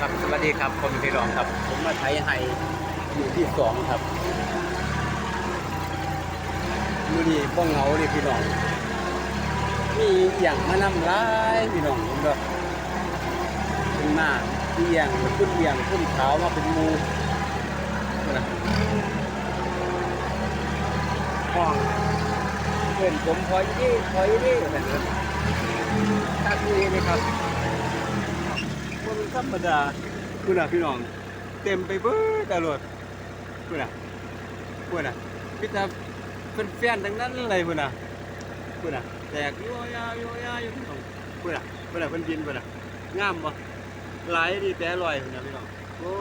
ครับสวัสดีครับคนพี่รองครับ ผมมาไทยไฮอยู่ที่สองครับมือนี้ป้องเหงาเลยพี่น้อง มีอย่างมานำร้ายพี่น้องผมแบบเป็นหน้าเอียงขึ้นเอียงขึ้นขาวมาเป็นหมูนะห้องเพื่อนผมพอยยี่พอยยี่แบบนั้นทักนี้นะครับว่ามัน ธรรมดาคุณน่ะพี่น้อง เต็มไปเบิดตลอดคุณน่ะคุณน่ะพี่ตาเป็นแฟนทั้งนั้นเลยคุณน่ะคุณน่ะแตกโยยาโยยาอยู่พี่น้องคุณน่ะคุณน่ะเพิ่นบินคุณน่ะงามบ่หลายดีแต่อร่อยคุณน่ะพี่น้องโอ้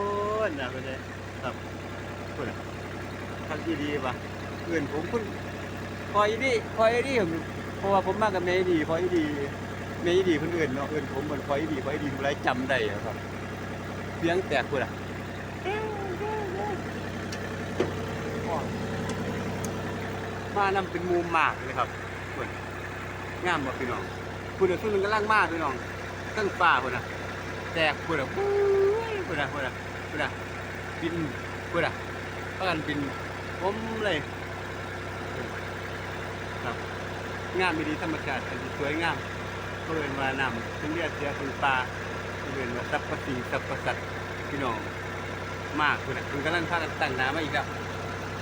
ยน่ะเพิ่นเด้ครับคุณน่ะทักดีปะเพื่อนผมคุณคอยดีคอยดีผมเพราะว่าผมมากับเมย์ดีคอยดี เมย์ดีคนอื่นเนาะเอื่นผมเหมือนคอยดีคอยดีผู้ไรจำได้อครับเสียงแตกคุณอะมานำเป็นมูหมากเลยครับคุณงามบ่พี่น้องคุณเดี๋ยวคุณมันกำลังมากพี่น้องตั้งป่าคุณอะแตกคุณอะคุณอะคุณอะคุณอะบินคุณอะประกันบินผมเลยครับงามไม่ดีธรรมชาติสวยงาม เพื่อนว่านำถึงเรียกเสียคือปลาเพื่อนว่าสัพพสิ่งสัพพสัตว์พี่น้องมากคุณนะคุณกำลังพากันตั้งน้ำมาอีกแล้ว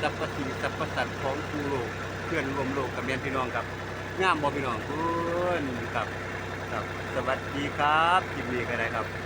สัพพสิ่งสัพพสัตว์ของคูโลกเพื่อนรวมโลกกับเมียนพี่น้องครับงามบ่พี่น้องคุณครับครับ สวัสดีครับยินดีกันนะครับ